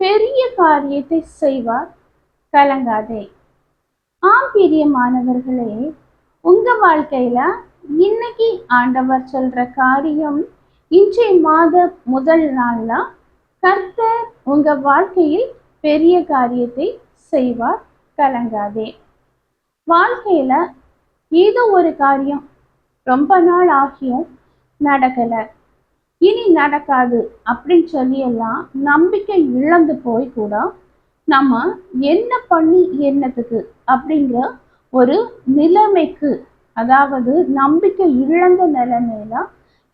பெரிய காரியத்தை செய்வார். கலங்காதே. ஆம் பிரியமானவர்களே உங்க வாழ்க்கையில இன்னைக்கு ஆண்டவர் சொல்ற காரியம் இன்றைய மாத முதல் நாள்ல கர்த்தர் உங்க வாழ்க்கையில் பெரிய காரியத்தை செய்வார். கலங்காதே. வாழ்க்கையில ஏதோ ஒரு காரியம் ரொம்ப நாள் ஆகியும் நடக்கலை. இனி நடக்காது அப்படின்னு சொல்லி எல்லாம் நம்பிக்கை இழந்து போய் கூட நம்ம என்ன பண்ணி என்னத்துக்கு அப்படிங்கிற ஒரு நிலைமைக்கு அதாவது நம்பிக்கை இழந்த நிலைமையில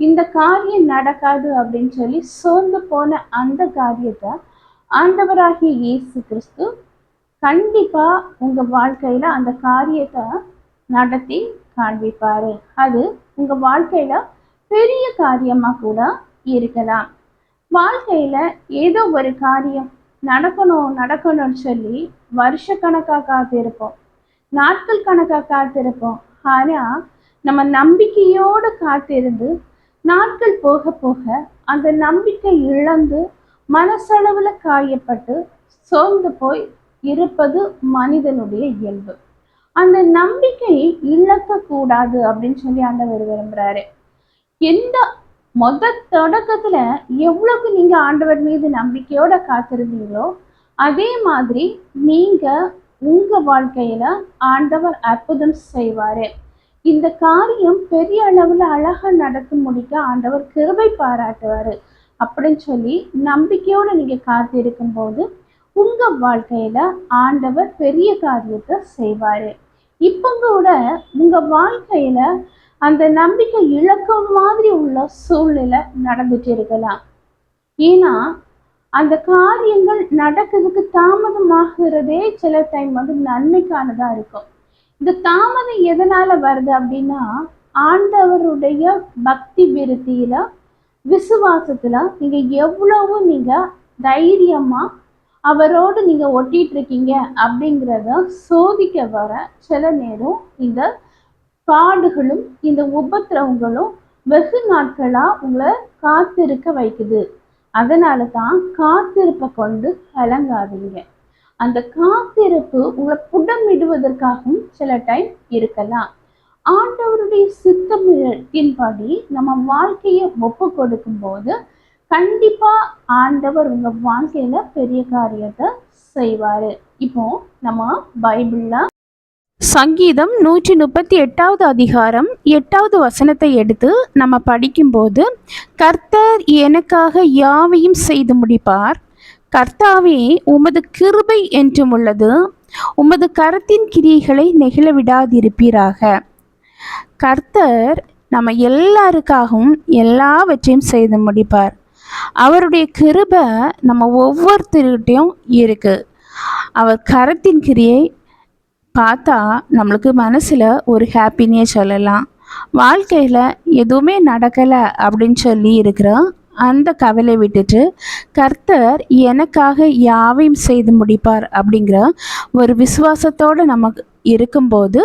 இந்த காரியம் நடக்காது அப்படின்னு சொல்லி சோர்ந்து போன அந்த காரியத்தை ஆண்டவராகிய இயேசு கிறிஸ்து கண்டிப்பா உங்க வாழ்க்கையில அந்த காரியத்தை நடத்தி காண்பிப்பாரு. அது உங்க வாழ்க்கையில பெரிய காரியமா கூட இருக்கலாம். வாழ்க்கையில ஏதோ ஒரு காரியம் நடக்கணும் நடக்கணும்னு சொல்லி வருஷ கணக்கா காத்திருப்போம். நாட்கள் கணக்கா காத்திருப்போம். ஆனா நம்ம நம்பிக்கையோடு காத்திருந்து நாட்கள் போக போக அந்த நம்பிக்கை இழந்து மனசளவுல காயப்பட்டு சோர்ந்து போய் இருப்பது மனிதனுடைய இயல்பு. அந்த நம்பிக்கையை இழக்கக்கூடாது அப்படின்னு சொல்லி ஆண்டவர் விரும்புறாரு. எந்த மொத தொடக்கத்துல எவ்வளவுக்கு நீங்க ஆண்டவர் மீது நம்பிக்கையோட காத்திருந்தீங்களோ அதே மாதிரி நீங்க உங்க வாழ்க்கையில ஆண்டவர் அற்புதம் செய்வாரு. இந்த காரியம் பெரிய அளவுல அழகா நடத்தி முடிக்க ஆண்டவர் கிருபை பாராட்டுவாரு. அப்படின்னு சொல்லி நம்பிக்கையோட நீங்க காத்திருக்கும் போது உங்க வாழ்க்கையில ஆண்டவர் பெரிய காரியத்தை செய்வாரு. இப்போ கூட உங்க வாழ்க்கையில அந்த நம்பிக்கை இழக்க மாதிரி உள்ள சூழ்நிலை நடந்துட்டு இருக்கலாம். ஏன்னா அந்த காரியங்கள் நடக்கிறதுக்கு தாமதமாகிறதே சில டைம் வந்து நன்மைக்கானதா இருக்கும். இந்த தாமதம் எதனால வருது அப்படின்னா ஆண்டவருடைய பக்தி விருத்தியில விசுவாசத்துல நீங்க எவ்வளவு நீங்க தைரியமா அவரோடு நீங்க ஒட்டிட்டு இருக்கீங்க அப்படிங்கிறத சோதிக்க வர சில நேரம் இந்த காடுகளும் இந்த உபத்திரவங்களும் வெகு நாட்களா உங்களை காத்திருக்க வைக்குது. அதனால தான் காத்திருப்பை கொண்டு கலங்காதீங்க. அந்த காத்திருப்பு உங்களை புடமிடுவதற்காகவும் சில டைம் இருக்கலாம். ஆண்டவருடைய சித்தமிழத்தின்படி நம்ம வாழ்க்கையை ஒப்பு கொடுக்கும் போது கண்டிப்பா ஆண்டவர் உங்க வாழ்க்கையில பெரிய காரியத்தை செய்வாரு. இப்போ நம்ம பைபிள்ல சங்கீதம் நூற்றி முப்பத்தி எட்டாவது அதிகாரம் எட்டாவது வசனத்தை எடுத்து நம்ம படிக்கும்போது கர்த்தர் எனக்காக யாவையும் செய்து முடிப்பார். கர்த்தாவே உமது கிருபை என்றும் உள்ளது. உமது கரத்தின் கிரியைகளை நெகிழ விடாதிருப்பீராக. கர்த்தர் நம்ம எல்லாருக்காகவும் எல்லாவற்றையும் செய்து முடிப்பார். அவருடைய கிருபை நம்ம ஒவ்வொருத்தருக்கிட்டையும் இருக்கு. அவர் கரத்தின் கிரியை பார்த்தா நம்மளுக்கு மனசில் ஒரு ஹாப்பினே சொல்லலாம். வாழ்க்கையில் எதுவுமே நடக்கலை அப்படின்னு சொல்லி இருக்கிற அந்த கவலை விட்டுட்டு கர்த்தர் எனக்காக யாவையும் செய்து முடிப்பார் அப்படிங்கிற ஒரு விசுவாசத்தோடு நமக்கு இருக்கும்போது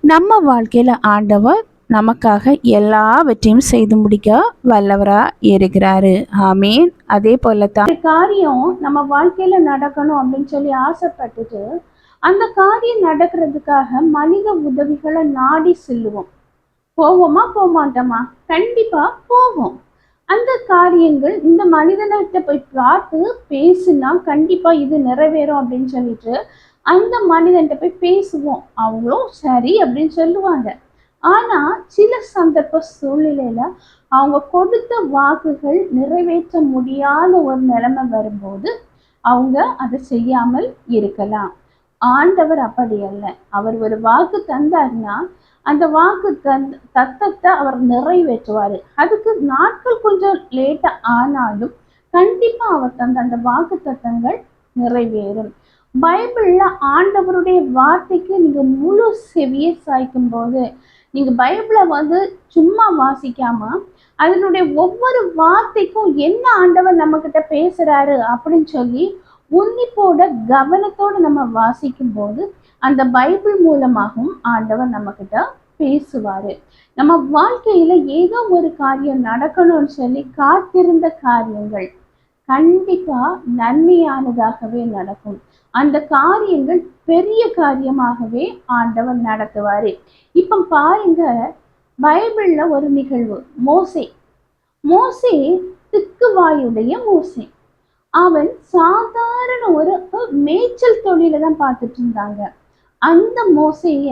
நம்ம வாழ்க்கையில் ஆண்டவர் நமக்காக எல்லாவற்றையும் செய்து முடிக்க வல்லவராக இருக்கிறாரு. ஆமீன். அதே போல தான் காரியம் நம்ம வாழ்க்கையில் நடக்கணும் அப்படின்னு சொல்லி ஆசைப்பட்டுட்டு அந்த காரியம் நடக்கிறதுக்காக மனித உதவிகளை நாடி செல்லுவோம். போவோமா போகமாட்டோமா கண்டிப்பா போவோம். அந்த காரியங்கள் இந்த மனிதன்கிட்ட போய் பார்த்து பேசுனா கண்டிப்பா இது நிறைவேறும் அப்படின்னு சொல்லிட்டு அந்த மனிதன்கிட்ட போய் பேசுவோம். அவங்களும் சரி அப்படின்னு சொல்லுவாங்க. ஆனா சில சந்தர்ப்ப சூழ்நிலையில அவங்க கொடுத்த வாக்குகள் நிறைவேற்ற முடியாத ஒரு நிலைமை வரும்போது அவங்க அதை செய்யாமல் இருக்கலாம். ஆண்டவர் அப்படி அல்ல. அவர் ஒரு வாக்கு தந்தார்னா அந்த வாக்கு தந்த தத்தத்தை அவர் நிறைவேற்றுவார். அதுக்கு நாட்கள் கொஞ்சம் லேட்டாக ஆனாலும் கண்டிப்பாக அவர் தந்த அந்த வாக்கு தத்தங்கள் நிறைவேறும். பைபிள்ல ஆண்டவருடைய வார்த்தைக்கு நீங்க முழு செவியை சாய்க்கும் போது நீங்க பைபிளை வந்து சும்மா வாசிக்காம அதனுடைய ஒவ்வொரு வார்த்தைக்கும் என்ன ஆண்டவர் நம்ம கிட்ட பேசுறாரு அப்படின்னு சொல்லி உன்னிப்போட கவனத்தோட நம்ம வாசிக்கும் போது அந்த பைபிள் மூலமாகவும் ஆண்டவர் நம்ம கிட்ட பேசுவாரு. நம்ம வாழ்க்கையில ஏதோ ஒரு காரியம் நடக்கணும்னு சொல்லி காத்திருந்த காரியங்கள் கண்டிப்பா நன்மையானதாகவே நடக்கும். அந்த காரியங்கள் பெரிய காரியமாகவே ஆண்டவர் நடத்துவாரு. இப்ப பாருங்க பைபிள்ல ஒரு நிகழ்வு. மோசே. மோசே திக்குவாயுடைய மோசே. அவன் சாதாரண ஒரு மேய்ச்சல் தொழில தான் பார்த்துட்டு இருந்தாங்க. அந்த மோசைய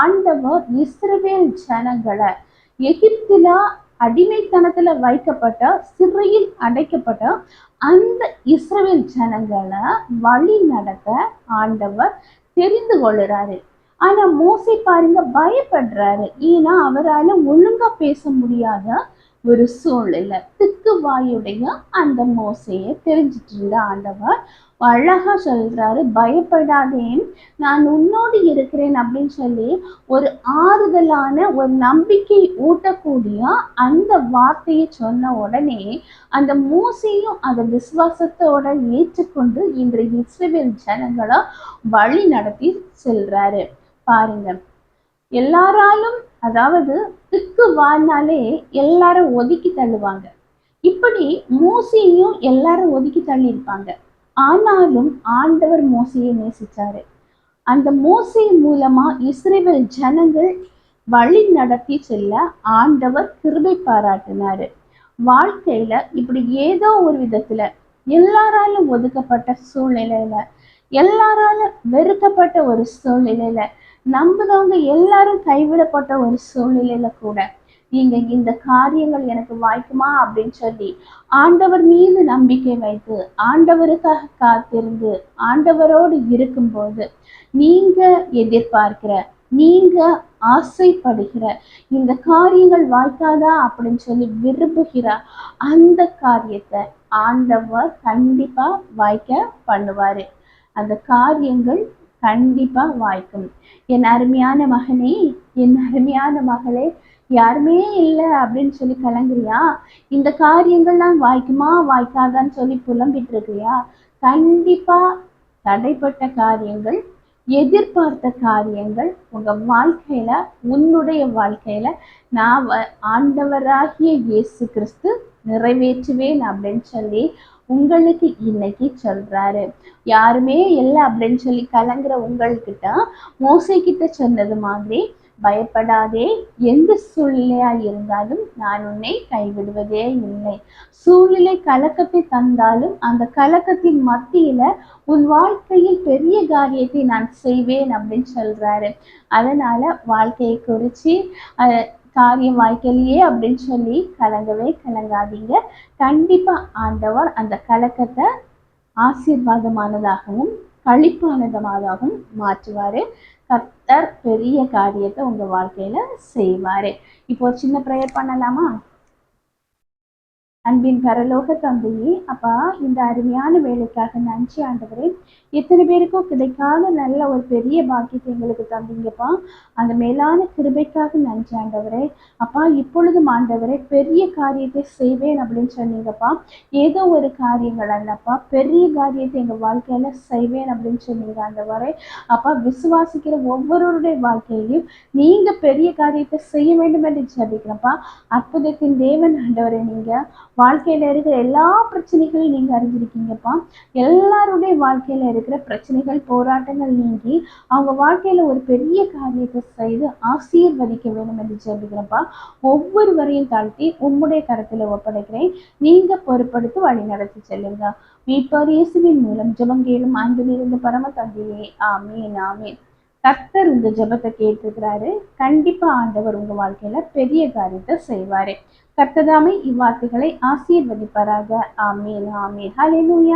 ஆண்டவர் இஸ்ரவேல் ஜனங்களை எகிப்தில அடிமைத்தனத்துல வைக்கப்பட்ட சிறையில் அடைக்கப்பட்ட அந்த இஸ்ரவேல் ஜனங்களை வழி நடத்த ஆண்டவர் தெரிந்து கொள்ளுறாரு. ஆனா மோசை பாருங்க பயப்படுறாரு. ஏன்னா அவரால் ஒழுங்கா பேச முடியாத ஒரு சூழ்நிலை. திக்கு வாயுடைய அந்த மோசையை தெரிஞ்சிட்டு இருந்த ஆண்டவர் அழகா சொல்றாரு பயப்படாதேன் நான் உன்னோடு இருக்கிறேன் அப்படின்னு சொல்லி ஒரு ஆறுதலான ஒரு நம்பிக்கை ஊட்டக்கூடிய அந்த வார்த்தையை சொன்ன உடனே அந்த மூசையும் அதை விசுவாசத்தோட ஏற்றுக்கொண்டு இன்று இஸ்ரேல் ஜனங்களை வழி நடத்தி செல்றாரு. பாருங்க எல்லாராலும் அதாவது திக்கு வாழ்னாலே எல்லாரும் ஒதுக்கி தள்ளுவாங்க. இப்படி மோசையும் எல்லாரும் ஒதுக்கி தள்ளியிருப்பாங்க. ஆனாலும் ஆண்டவர் மோசையை நேசிச்சாரு. அந்த மோசை மூலமா இஸ்ரேல் ஜனங்கள் வழி நடத்தி செல்ல ஆண்டவர் கிருபை பாராட்டினாரு. வாழ்க்கையில இப்படி ஏதோ ஒரு விதத்துல எல்லாராலும் ஒதுக்கப்பட்ட சூழ்நிலையில எல்லாராலும் வெறுக்கப்பட்ட ஒரு சூழ்நிலையில நம்புறவங்க எல்லாரும் கைவிடப்பட்ட ஒரு சூழ்நிலையில கூட நீங்க இந்த காரியங்கள் எனக்கு வாய்க்குமா அப்படின்னு சொல்லி ஆண்டவர் மீது நம்பிக்கை வைத்து ஆண்டவருக்காக காத்திருந்து ஆண்டவரோடு இருக்கும்போது நீங்க எதிர்பார்க்கிற நீங்க ஆசைப்படுகிற இந்த காரியங்கள் வாய்க்காதா அப்படின்னு சொல்லி விரும்புகிற அந்த காரியத்தை ஆண்டவர் கண்டிப்பா வாய்க்க பண்ணுவாரு. அந்த காரியங்கள் கண்டிப்பா வாய்க்கும். என் அருமையான மகனே என் அருமையான மகளே யாருமே இல்லை அப்படின்னு சொல்லி கலங்குறியா இந்த காரியங்கள்லாம் வாய்க்குமா வாய்க்காதான்னு சொல்லி புலம்பிட்டு இருக்கிறியா கண்டிப்பா தடைப்பட்ட காரியங்கள் எதிர்பார்த்த காரியங்கள் உங்க வாழ்க்கையில உன்னுடைய வாழ்க்கையில நான் ஆண்டவராகிய இயேசு கிறிஸ்து நிறைவேற்றுவேன் அப்படின்னு சொல்லி உங்களுக்கு இன்னைக்கு சொல்றாரு. யாருமே இல்லை அப்படின்னு சொல்லி கலங்குற உங்கள்கிட்ட மோசை கிட்ட சொன்னது மாதிரி பயப்படாதே. எந்த சூழ்நிலையா இருந்தாலும் நான் உன்னை கைவிடுவதே இல்லை. சூழ்நிலை கலக்கத்தை தந்தாலும் அந்த கலக்கத்தின் மத்தியில உன் வாழ்க்கையில் பெரிய காரியத்தை நான் செய்வேன் அப்படின்னு சொல்றாரு. அதனால வாழ்க்கையை குறிச்சு காரியம் வாய்க்கலையே அப்படின்னு சொல்லி கலங்கவே கலங்காதீங்க. கண்டிப்பா ஆண்டவர் அந்த கலக்கத்தை ஆசீர்வாதமானதாகவும் கழிப்பானதமாகவும் மாற்றுவாரு. கர்த்தர் பெரிய காரியத்தை உங்க வாழ்க்கையில செய்வாரு. இப்போ ஒரு சின்ன ப்ரேயர் பண்ணலாமா? அன்பின் பரலோக தந்தையே அப்பா இந்த அருமையான வேலைக்காக நன்றி ஆண்டவரே. எத்தனை பேருக்கும் கிடைக்காத நல்ல ஒரு பெரிய பாக்கியத்தை எங்களுக்கு தந்தீங்கப்பா. அந்த மேலான கிருபைக்காக நன்றி ஆண்டவரே. அப்பா இப்பொழுதும் ஆண்டவரே பெரிய காரியத்தை செய்வேன் அப்படின்னு சொன்னீங்கப்பா. ஏதோ ஒரு காரியங்கள் அல்லப்பா பெரிய காரியத்தை எங்கள் வாழ்க்கையில செய்வேன் அப்படின்னு சொன்னீங்க ஆண்டவரே. அப்பா விசுவாசிக்கிற ஒவ்வொருவருடைய வாழ்க்கையிலையும் நீங்க பெரிய காரியத்தை செய்ய வேண்டும் என்று ஜெபிக்கிறப்பா அற்புதத்தின் தேவன் ஆண்டவரே நீங்க. வாழ்க்கையில இருக்கிற எல்லா பிரச்சனைகளையும் நீங்க அறிஞ்சிருக்கீங்கப்பா. எல்லாருடைய வாழ்க்கையில இருக்கிற பிரச்சனைகள் போராட்டங்கள் நீங்கி அவங்க வாழ்க்கையில ஒரு பெரிய காரியத்தை செய்து ஆசீர்வதிக்க வேணும் என்று ஜெபிக்கிறப்பா ஒவ்வொருவரையும் தாழ்த்தி உம்முடைய கரத்துல ஒப்படைக்கிறேன். நீங்க பொறுப்படுத்தி வழி நடத்தி செல்லுங்க. மீட்பார் இயேசுவின் மூலம் ஜெபங்கேலும் அன்பிலிருந்து பரம தந்தையே. ஆமேன் ஆமேன். கர்த்தர் உங்க ஜபத்தை கேட்டிருக்கிறாரு. கண்டிப்பா ஆண்டவர் உங்க வாழ்க்கையில பெரிய காரியத்தை செய்வாரு. கர்த்ததாமே இவ்வார்த்தைகளை ஆசீர்வதிப்பாராக. ஆமீன் ஆமீன். ஹalleluya